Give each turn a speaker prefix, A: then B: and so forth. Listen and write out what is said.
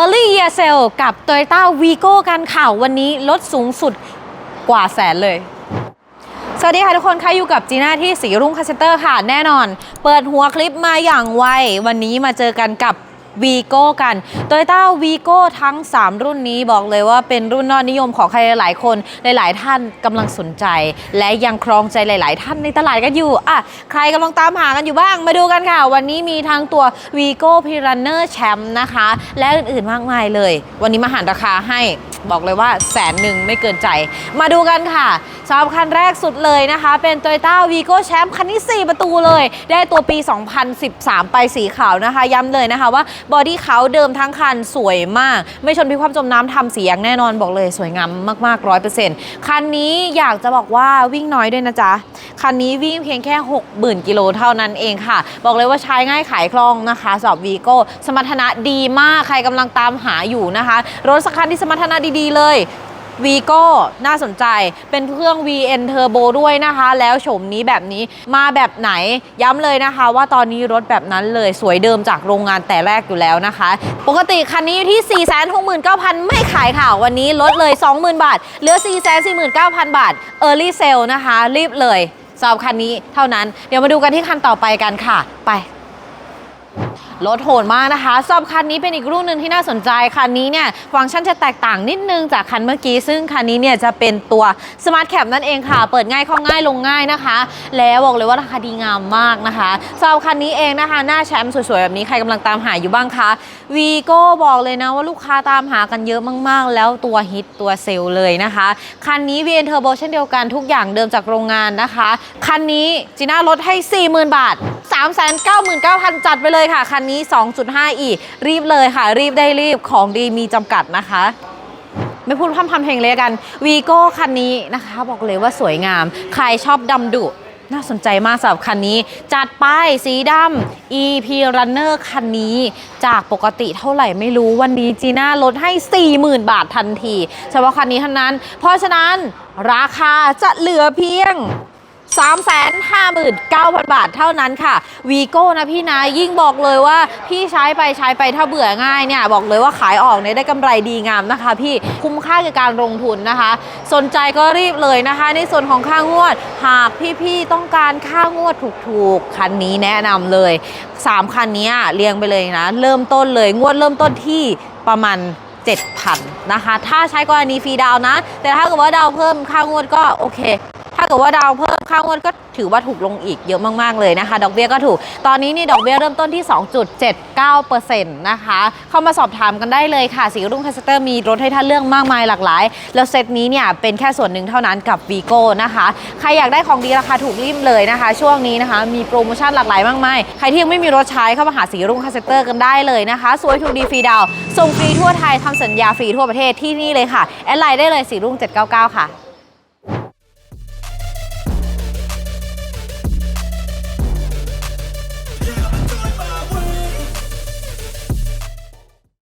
A: Early Year Sale กับ Toyota Vigo กันค่ะวันนี้ลดสูงสุดกว่าแสนเลย สวัสดีค่ะทุกคนค่ะอยู่กับจีน่าที่สีรุ่งคาเซนเตอร์ค่ะ แน่นอน เปิดหัวคลิปมาอย่างไว วันนี้มาเจอกันกับ วีโก้กันโตโยต้าวีโก้ทั้ง 3 รุ่นนี้บอกเลยว่าเป็นรุ่นยอดนิยมของใครหลายคนหลาย ๆ ท่านกำลังสนใจ และยังครองใจหลาย ๆ ท่านในตลาดกันอยู่อะใครกำลังตามหากันอยู่บ้างมาดูกันค่ะ วันนี้มีทั้งตัววีโก้พิรันเนอร์แชมป์นะคะ และอื่น ๆ มากมายเลย วันนี้มาหารราคาให้ บอกเลยว่าแสนหนึ่งไม่เกินใจ มาดูกันค่ะสำหรับคันแรกสุดเลยนะคะ เป็น Toyota Vigo Champ คันนี้4ประตูเลย ได้ตัวปี 2013 ไปสีขาวนะคะ ย้ำเลยนะคะว่าบอดี้เขาเดิมทั้งคันสวยมาก ไม่ชนพิความจมน้ำทำเสียงแน่นอนบอกเลยสวยงามมากๆ100%คันนี้อยากจะบอกว่าวิ่งน้อยด้วยนะจ๊ะ คันนี้วิ่งเพียงแค่ 60,000 กิโลเท่านั้นเองค่ะ บอกเลยว่าใช้ง่ายขายคล่องนะคะสอบวีโก้สมรรถนะดีมากใครกำลังตามหาอยู่นะคะ รถสักคันที่สมรรถนะดีๆเลย วีโก้น่าสนใจเป็นเครื่อง VN Turbo ด้วยนะคะ แล้วโฉมนี้แบบนี้มาแบบไหนย้ำเลยนะคะ ว่าตอนนี้รถแบบนั้นเลยสวยเดิมจากโรงงานแต่แรกอยู่แล้วนะคะ ปกติคันนี้อยู่ที่ 469,000 ไม่ขายค่ะ วันนี้ลดเลย 20,000 บาท เหลือ 449,000 บาท Early Sale นะคะ รีบเลยสำหรับคันนี้เท่านั้น เดี๋ยวมาดูกันที่คันต่อไปกันค่ะ ไป รถโหดมากนะคะสำหรับคันนี้เป็นอีกรุ่นหนึ่งที่น่าสนใจ คันนี้เนี่ยฟังก์ชันจะแตกต่างนิดนึงจากคันเมื่อกี้ ซึ่งคันนี้เนี่ยจะเป็นตัวสมาร์ทแคปนั่นเองค่ะ เปิดง่ายเข้าง่ายลงง่ายนะคะ แล้วบอกเลยว่าราคาดีงามมากนะคะสำหรับคันนี้เองนะคะ หน้าแชมป์สวยๆแบบนี้ใครกำลังตามหาอยู่บ้างคะ วีโก้บอกเลยนะว่าลูกค้าตามหากันเยอะมาก ๆ แล้วตัวฮิตตัวเซลเลยนะคะ คันนี้ VN Turbo เช่นเดียวกันทุกอย่างเดิมจากโรงงานนะคะ คันนี้จีน่าลดให้ 40,000 บาท 399,000 จัดไปเลยค่ะ คันนี้ 2.5 อีรีบเลยค่ะ รีบได้รีบของดีมีจำกัดนะคะไม่พูดพร่ำทำเพลงเลยกันวีโก้คันนี้นะคะ บอกเลยว่าสวยงาม ใครชอบดำดุ น่าสนใจมากสำหรับคันนี้ จัดไปสีดำ EP Runner คันนี้ จากปกติเท่าไหร่ไม่รู้วันนี้จีน่าลดให้ 40,000 บาททันทีเฉพาะคันนี้เท่านั้น เพราะฉะนั้นราคาจะเหลือเพียง 359,000 บาทเท่านั้นค่ะวีโก้นะพี่นะ ยิ่งบอกเลยว่าพี่ใช้ไปใช้ไปถ้าเบื่อง่ายเนี่ย บอกเลยว่าขายออกเนี่ยได้กำไรดีงามนะคะ พี่คุ้มค่ากับการลงทุนนะคะ สนใจก็รีบเลยนะคะ ในส่วนของค่างวด หากพี่ๆต้องการค่างวดถูกๆ คันนี้แนะนำเลย 3 คันนี้เรียงไปเลยนะ เริ่มต้นเลยงวดเริ่มต้นที่ประมาณ7,000นะคะ ถ้าใช้กรณีฟรีดาวนะ แต่ถ้าเกิดว่าดาวเพิ่มค่างวดก็โอเค กิดว่าดาวเพิ่มค่างวดก็ถือว่าถูกลงอีกเยอะมากๆเลยนะคะ ดอกเบี้ยก็ถูก ตอนนี้นี่ดอกเบี้ยเริ่มต้นที่ 2.79%นะคะ เข้ามาสอบถามกันได้เลยค่ะ สีรุ่งคาสเตอร์มีรถให้ท่านเลือกมากมายหลากหลาย แล้วเซตนี้เนี่ยเป็นแค่ส่วนหนึ่งเท่านั้นกับ v ีโก้นะคะ ใครอยากได้ของดีราคาถูกรีบเลยนะคะ ช่วงนี้นะคะ มีโปรโมชั่นหลากหลายมากมาย ใครที่ยังไม่มีรถใช้เข้ามาหาสีรุ่งคาสเตอร์กันได้เลยนะคะ สวยถูกดีฟรีดาวส่งฟรีทั่วไทยทำสัญญาฟรีทั่วประเทศที่นี่เลยค่ะ แอดไลน์ได้เลยสีรุ่ง799 ค่ะ